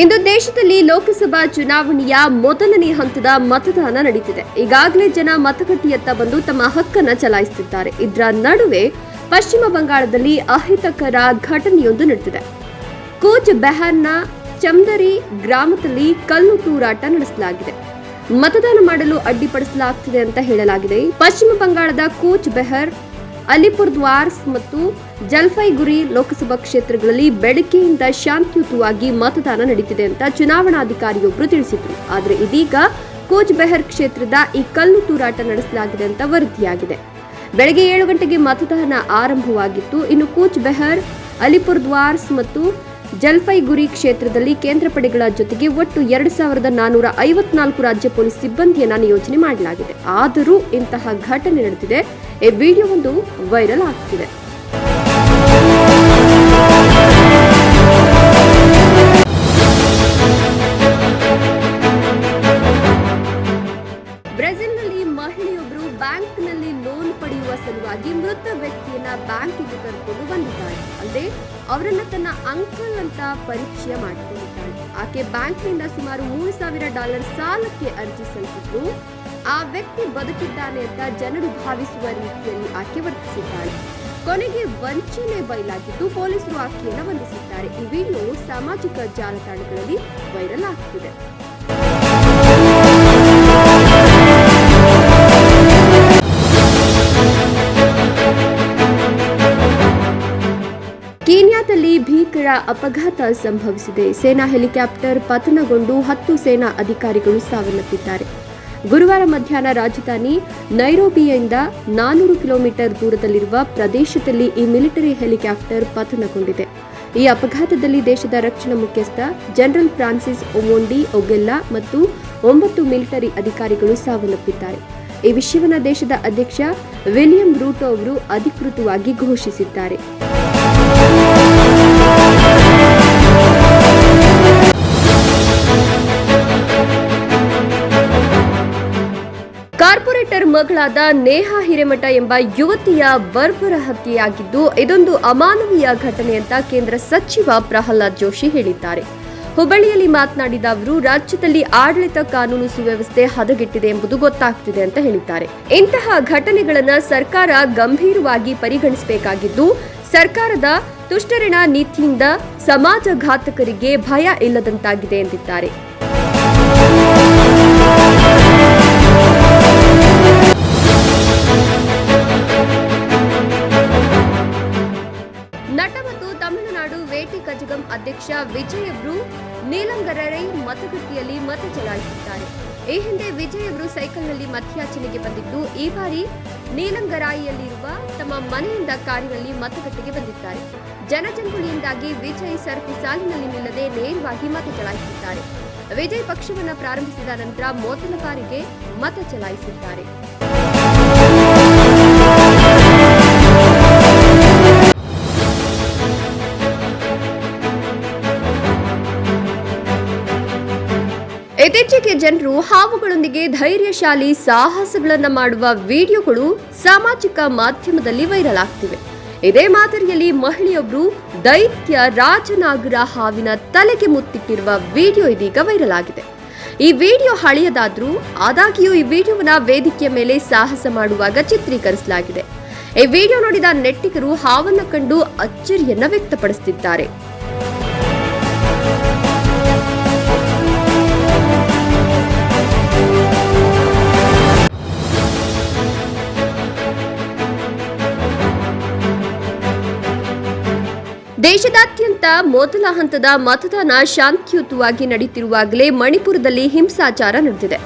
ಇಂದು ದೇಶದಲ್ಲಿ ಲೋಕಸಭಾ ಚುನಾವಣೆಯ ಮೊದಲನೇ ಹಂತದ ಮತದಾನ ನಡೀತಿದೆ. ಈಗಾಗಲೇ ಜನ ಮತಗಟ್ಟೆಯತ್ತ ಬಂದು ತಮ್ಮ ಹಕ್ಕನ್ನು ಚಲಾಯಿಸುತ್ತಿದ್ದಾರೆ. ಇದರ ನಡುವೆ ಪಶ್ಚಿಮ ಬಂಗಾಳದಲ್ಲಿ ಅಹಿತಕರ ಘಟನೆಯೊಂದು ನಡೆದಿದೆ ಕೋಚ್ ಬೆಹಾರ್ನ ಚಂದರಿ ಗ್ರಾಮದಲ್ಲಿ ಕಲ್ಲು ತೂರಾಟ ನಡೆಸಲಾಗಿದೆ. ಮತದಾನ ಮಾಡಲು ಅಡ್ಡಿಪಡಿಸಲಾಗ್ತಿದೆ ಅಂತ ಹೇಳಲಾಗಿದೆ. ಪಶ್ಚಿಮ ಬಂಗಾಳದ ಕೋಚ್ ಬೆಹರ್ ಅಲಿಪುರ್ದ್ವಾರ್ಸ್ ಮತ್ತು ಜಲ್ಪೈಗುರಿ ಲೋಕಸಭಾ ಕ್ಷೇತ್ರಗಳಲ್ಲಿ ಬೆಳಗ್ಗೆಯಿಂದ ಶಾಂತಿಯುತವಾಗಿ ಮತದಾನ ನಡೀತಿದೆ ಅಂತ ಚುನಾವಣಾಧಿಕಾರಿಯೊಬ್ಬರು ತಿಳಿಸಿದರು. ಆದರೆ ಇದೀಗ ಕೋಚ್ ಬೆಹರ್ ಕ್ಷೇತ್ರದ ಈ ಕಲ್ಲು ತೂರಾಟ ನಡೆಸಲಾಗಿದೆ ಅಂತ ವರದಿಯಾಗಿದೆ. ಬೆಳಗ್ಗೆ ಏಳು ಗಂಟೆಗೆ ಮತದಾನ ಆರಂಭವಾಗಿತ್ತು. ಇನ್ನು ಕೂಚ್ ಬೆಹರ್ ಅಲಿಪುರ್ದ್ವಾರ್ಸ್ ಮತ್ತು ಜಲ್ಪೈಗುರಿ ಕ್ಷೇತ್ರದಲ್ಲಿ ಕೇಂದ್ರ ಪಡೆಗಳ ಜೊತೆಗೆ ಒಟ್ಟು ಎರಡು ಸಾವಿರದ ನಾನೂರ ಐವತ್ನಾಲ್ಕು ರಾಜ್ಯ ಪೊಲೀಸ್ ಸಿಬ್ಬಂದಿಯನ್ನು ನಿಯೋಜನೆ ಮಾಡಲಾಗಿದೆ. ಆದರೂ ಇಂತಹ ಘಟನೆ ನಡೆದಿದೆ. ಈ ವಿಡಿಯೋವೊಂದು ವೈರಲ್ ಆಗ್ತಿದೆ. ವ್ಯಕ್ತಿಯನ್ನ ಕರ್ಕೊಂಡು ಬಂದಿದ್ದಾಳೆ. ಅಲ್ಲದೆ ಅವರನ್ನ ತನ್ನ ಅಂಕಲ್ ಅಂತ ಪರಿಚಯ ಮಾಡಿಕೊಂಡಿದ್ದಾಳೆ. ಆಕೆ ಬ್ಯಾಂಕ್ನಿಂದ ಸುಮಾರು ಮೂರು ಸಾವಿರ ಡಾಲರ್ ಸಾಲಕ್ಕೆ ಅರ್ಜಿ ಸಲ್ಲಿಸಿದ್ದು ಆ ವ್ಯಕ್ತಿ ಬದುಕಿದ್ದಾನೆ ಅಂತ ಜನರು ಭಾವಿಸುವ ರೀತಿಯಲ್ಲಿ ಆಕೆ ವರ್ತಿಸಿದ್ದಾಳೆ. ಕೊನೆಗೆ ವಂಚನೆ ಬಯಲಾಗಿದ್ದು ಪೊಲೀಸರು ಆಕೆಯನ್ನು ಬಂಧಿಸಿದ್ದಾರೆ. ಈ ವಿಡಿಯೋ ಸಾಮಾಜಿಕ ಜಾಲತಾಣಗಳಲ್ಲಿ ವೈರಲ್ ಆಗ್ತಿದೆ. ಕೀನ್ಯಾದಲ್ಲಿ ಭೀಕರ ಅಪಘಾತ ಸಂಭವಿಸಿದೆ. ಸೇನಾ ಹೆಲಿಕಾಪ್ಟರ್ ಪತನಗೊಂಡು ಹತ್ತು ಸೇನಾ ಅಧಿಕಾರಿಗಳು ಸಾವನ್ನಪ್ಪಿದ್ದಾರೆ ಗುರುವಾರ ಮಧ್ಯಾಹ್ನ ರಾಜಧಾನಿ ನೈರೋಬಿಯಿಂದ ನಾನೂರು ಕಿಲೋಮೀಟರ್ ದೂರದಲ್ಲಿರುವ ಪ್ರದೇಶದಲ್ಲಿ ಈ ಮಿಲಿಟರಿ ಹೆಲಿಕಾಪ್ಟರ್ ಪತನಗೊಂಡಿದೆ. ಈ ಅಪಘಾತದಲ್ಲಿ ದೇಶದ ರಕ್ಷಣಾ ಮುಖ್ಯಸ್ಥ ಜನರಲ್ ಫ್ರಾನ್ಸಿಸ್ ಒಮೊಂಡಿ ಒಗೆಲ್ಲಾ ಮತ್ತು ಒಂಬತ್ತು ಮಿಲಿಟರಿ ಅಧಿಕಾರಿಗಳು ಸಾವನ್ನಪ್ಪಿದ್ದಾರೆ ಈ ವಿಷಯವನ್ನು ದೇಶದ ಅಧ್ಯಕ್ಷ ವಿಲಿಯಂ ರೂಟೋ ಅವರು ಅಧಿಕೃತವಾಗಿ ಘೋಷಿಸಿದ್ದಾರೆ. ಕಾರ್ಪೊರೇಟರ್ ಮಗಳಾದ ನೇಹಾ ಹಿರೇಮಠ ಎಂಬ ಯುವತಿಯ ಬರ್ಬರ ಹತ್ಯೆಯಾಗಿದ್ದು, ಇದೊಂದು ಅಮಾನವೀಯ ಘಟನೆ ಅಂತ ಕೇಂದ್ರ ಸಚಿವ ಪ್ರಹ್ಲಾದ್ ಜೋಶಿ ಹೇಳಿದ್ದಾರೆ. ಹುಬ್ಬಳ್ಳಿಯಲ್ಲಿ ಮಾತನಾಡಿದ ಅವರು, ರಾಜ್ಯದಲ್ಲಿ ಆಡಳಿತ ಕಾನೂನು ಸುವ್ಯವಸ್ಥೆ ಹದಗೆಟ್ಟಿದೆ ಎಂಬುದು ಗೊತ್ತಾಗ್ತಿದೆ ಅಂತ ಹೇಳಿದ್ದಾರೆ. ಇಂತಹ ಘಟನೆಗಳನ್ನು ಸರ್ಕಾರ ಗಂಭೀರವಾಗಿ ಪರಿಗಣಿಸಬೇಕಾಗಿದ್ದು, ಸರ್ಕಾರದ ತುಷ್ಟರಿಣ ನೀತಿಯಿಂದ ಸಮಾಜಘಾತಕರಿಗೆ ಭಯ ಇಲ್ಲದಂತಾಗಿದೆ ಎಂದಿದ್ದಾರೆ. ಸೈಕಲ್ನಲ್ಲಿ ಮತಯಾಚನೆಗೆ ಬಂದಿದ್ದು, ಈ ಬಾರಿ ನೀಲಂಗರಾಯಿಯಲ್ಲಿರುವ ತಮ್ಮ ಮನೆಯಿಂದ ಕಾರಿನಲ್ಲಿ ಮತಗಟ್ಟೆಗೆ ಬಂದಿದ್ದಾರೆ. ಜನಜಂಗುಳಿಯಿಂದಾಗಿ ವಿಜಯ್ ಸರತಿ ಸಾಲಿನಲ್ಲಿ ನಿಲ್ಲದೆ ನೇರವಾಗಿ ಮತ ಚಲಾಯಿಸಿದ್ದಾರೆ. ವಿಜಯ್ ಪಕ್ಷವನ್ನು ಪ್ರಾರಂಭಿಸಿದ ನಂತರ ಮೊದಲ ಬಾರಿಗೆ ಮತ ಚಲಾಯಿಸಿದ್ದಾರೆ. ಇತ್ತೀಚೆಗೆ ಜನರು ಹಾವುಗಳೊಂದಿಗೆ ಧೈರ್ಯಶಾಲಿ ಸಾಹಸಗಳನ್ನು ಮಾಡುವ ವಿಡಿಯೋಗಳು ಸಾಮಾಜಿಕ ಮಾಧ್ಯಮದಲ್ಲಿ ವೈರಲ್ ಆಗ್ತಿವೆ. ಇದೇ ಮಾದರಿಯಲ್ಲಿ ಮಹಿಳೆಯೊಬ್ಬರು ದೈತ್ಯ ರಾಜನಾಗರ ಹಾವಿನ ತಲೆಗೆ ಮುತ್ತಿಟ್ಟಿರುವ ವಿಡಿಯೋ ಇದೀಗ ವೈರಲ್ ಆಗಿದೆ. ಈ ವಿಡಿಯೋ ಹಳೆಯದಾದ್ರೂ ಆದಾಗ್ಯೂ ಈ ವಿಡಿಯೋವನ್ನ ವೇದಿಕೆಯ ಮೇಲೆ ಸಾಹಸ ಮಾಡುವಾಗ ಚಿತ್ರೀಕರಿಸಲಾಗಿದೆ. ಈ ವಿಡಿಯೋ ನೋಡಿದ ನೆಟ್ಟಿಗರು ಹಾವನ್ನ ಕಂಡು ಅಚ್ಚರಿಯನ್ನ ವ್ಯಕ್ತಪಡಿಸುತ್ತಿದ್ದಾರೆ ದೇಶದಾದ್ಯಂತ ಮೊದಲ ಹಂತದ ಮತದಾನ ಶಾಂತಿಯುತವಾಗಿ ನಡೆಯುತ್ತಿರುವಾಗಲೇ ಮಣಿಪುರದಲ್ಲಿ ಹಿಂಸಾಚಾರ ನಡೆದಿದೆ.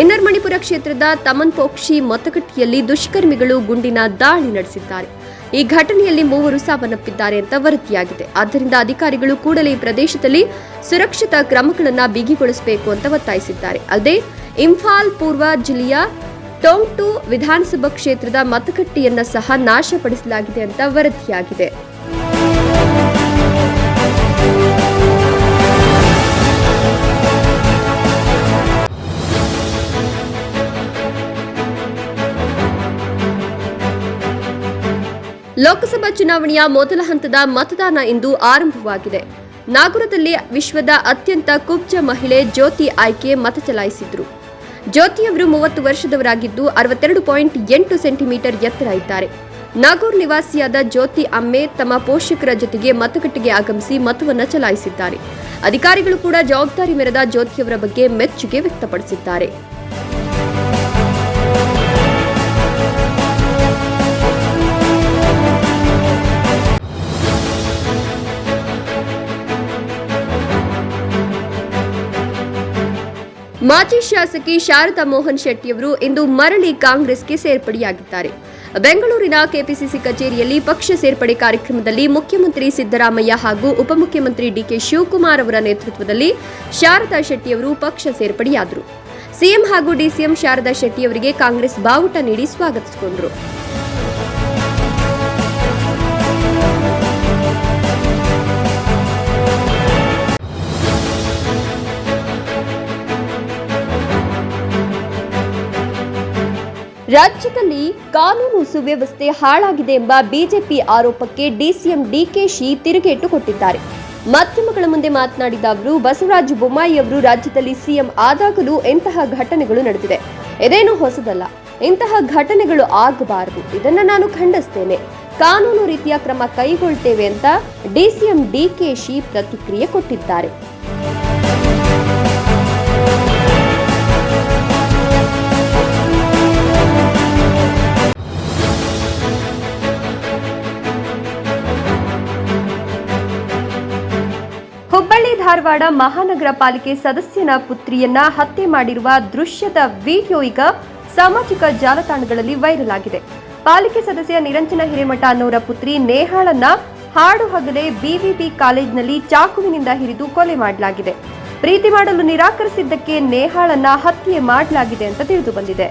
ಇನ್ನರ್ ಮಣಿಪುರ ಕ್ಷೇತ್ರದ ತಮನ್ಪೋಕ್ಷಿ ಮತಗಟ್ಟೆಯಲ್ಲಿ ದುಷ್ಕರ್ಮಿಗಳು ಗುಂಡಿನ ದಾಳಿ ನಡೆಸಿದ್ದಾರೆ. ಈ ಘಟನೆಯಲ್ಲಿ ಮೂವರು ಸಾವನ್ನಪ್ಪಿದ್ದಾರೆ ಅಂತ ವರದಿಯಾಗಿದೆ. ಆದ್ದರಿಂದ ಅಧಿಕಾರಿಗಳು ಕೂಡಲೇ ಈ ಪ್ರದೇಶದಲ್ಲಿ ಸುರಕ್ಷತಾ ಕ್ರಮಗಳನ್ನು ಬಿಗಿಗೊಳಿಸಬೇಕು ಅಂತ ಒತ್ತಾಯಿಸಿದ್ದಾರೆ. ಅಲ್ಲದೆ, ಇಂಫಾಲ್ ಪೂರ್ವ ಜಿಲ್ಲೆಯ ಟೋಂಗ್ಟು ವಿಧಾನಸಭಾ ಕ್ಷೇತ್ರದ ಮತಗಟ್ಟೆಯನ್ನ ಸಹ ನಾಶಪಡಿಸಲಾಗಿದೆ ಅಂತ ವರದಿಯಾಗಿದೆ. ಲೋಕಸಭಾ ಚುನಾವಣೆಯ ಮೊದಲ ಹಂತದ ಮತದಾನ ಇಂದು ಆರಂಭವಾಗಿದೆ. ನಾಗುರದಲ್ಲಿ ವಿಶ್ವದ ಅತ್ಯಂತ ಕುಬ್ಜ ಮಹಿಳೆ ಜ್ಯೋತಿ ಆಯ್ಕೆ ಮತ ಚಲಾಯಿಸಿದ್ರು. ಜ್ಯೋತಿಯವರು ಮೂವತ್ತು ವರ್ಷದವರಾಗಿದ್ದು ಅರವತ್ತೆರಡು ಪಾಯಿಂಟ್ ಎಂಟು ಸೆಂಟಿಮೀಟರ್ ಎತ್ತರ ಇದ್ದಾರೆ. ನಾಗೂರ್ ನಿವಾಸಿಯಾದ ಜ್ಯೋತಿ ಅಮ್ಮೆ ತಮ್ಮ ಪೋಷಕರ ಜೊತೆಗೆ ಮತಗಟ್ಟೆಗೆ ಆಗಮಿಸಿ ಮತವನ್ನು ಚಲಾಯಿಸಿದ್ದಾರೆ. ಅಧಿಕಾರಿಗಳು ಕೂಡ ಜವಾಬ್ದಾರಿ ಮೆರೆದ ಜ್ಯೋತಿಯವರ ಬಗ್ಗೆ ಮೆಚ್ಚುಗೆ ವ್ಯಕ್ತಪಡಿಸಿದ್ದಾರೆ. ಮಾಜಿ ಶಾಸಕಿ ಶಾರದಾ ಮೋಹನ್ ಶೆಟ್ಟಿಯವರು ಇಂದು ಮರಳಿ ಕಾಂಗ್ರೆಸ್ಗೆ ಸೇರ್ಪಡೆಯಾಗಿದ್ದಾರೆ. ಬೆಂಗಳೂರಿನ ಕೆಪಿಸಿಸಿ ಕಚೇರಿಯಲ್ಲಿ ಪಕ್ಷ ಸೇರ್ಪಡೆ ಕಾರ್ಯಕ್ರಮದಲ್ಲಿ ಮುಖ್ಯಮಂತ್ರಿ ಸಿದ್ದರಾಮಯ್ಯ ಹಾಗೂ ಉಪಮುಖ್ಯಮಂತ್ರಿ ಡಿಕೆ ಶಿವಕುಮಾರ್ ಅವರ ನೇತೃತ್ವದಲ್ಲಿ ಶಾರದಾ ಶೆಟ್ಟಿಯವರು ಪಕ್ಷ ಸೇರ್ಪಡೆಯಾದರು. ಸಿಎಂ ಹಾಗೂ ಡಿಸಿಎಂ ಶಾರದಾ ಶೆಟ್ಟಿಯವರಿಗೆ ಕಾಂಗ್ರೆಸ್ ಬಾವುಟ ನೀಡಿ ಸ್ವಾಗತಿಸಿಕೊಂಡರು. ರಾಜ್ಯದಲ್ಲಿ ಕಾನೂನು ಸುವ್ಯವಸ್ಥೆ ಹಾಳಾಗಿದೆ ಎಂಬ ಬಿಜೆಪಿ ಆರೋಪಕ್ಕೆ ಡಿಸಿಎಂ ಡಿಕೆಶಿ ತಿರುಗೇಟು ಕೊಟ್ಟಿದ್ದಾರೆ. ಮಾಧ್ಯಮಗಳ ಮುಂದೆ ಮಾತನಾಡಿದ ಅವರು, ಬಸವರಾಜ ಬೊಮ್ಮಾಯಿ ಅವರು ರಾಜ್ಯದಲ್ಲಿ ಸಿಎಂ ಆದಾಗಲೂ ಇಂತಹ ಘಟನೆಗಳು ನಡೆದಿದೆ. ಇದೇನು ಹೊಸದಲ್ಲ. ಇಂತಹ ಘಟನೆಗಳು ಆಗಬಾರದು. ಇದನ್ನು ನಾನು ಖಂಡಿಸ್ತೇನೆ. ಕಾನೂನು ರೀತಿಯ ಕ್ರಮ ಕೈಗೊಳ್ತೇವೆ ಅಂತ ಡಿಸಿಎಂ ಡಿಕೆಶಿ ಪ್ರತಿಕ್ರಿಯೆ ಕೊಟ್ಟಿದ್ದಾರೆ. ಧಾರವಾಡ ಮಹಾನಗರ ಪಾಲಿಕೆ ಸದಸ್ಯನ ಪುತ್ರಿಯನ್ನ ಹತ್ಯೆ ಮಾಡಿರುವ ದೃಶ್ಯದ ವಿಡಿಯೋ ಈಗ ಸಾಮಾಜಿಕ ಜಾಲತಾಣಗಳಲ್ಲಿ ವೈರಲ್ ಆಗಿದೆ. ಪಾಲಿಕೆ ಸದಸ್ಯ ನಿರಂಜನ ಹಿರೇಮಠ ಅನ್ನೋರ ಪುತ್ರಿ ನೇಹಾಳನ್ನ ಹಾಡು ಹಗಲೇ ಬಿವಿಬಿ ಕಾಲೇಜ್ನಲ್ಲಿ ಚಾಕುವಿನಿಂದ ಹಿರಿದು ಕೊಲೆ ಮಾಡಲಾಗಿದೆ. ಪ್ರೀತಿ ಮಾಡಲು ನಿರಾಕರಿಸಿದ್ದಕ್ಕೆ ನೇಹಾಳನ್ನ ಹತ್ಯೆ ಮಾಡಲಾಗಿದೆ ಅಂತ ತಿಳಿದು ಬಂದಿದೆ.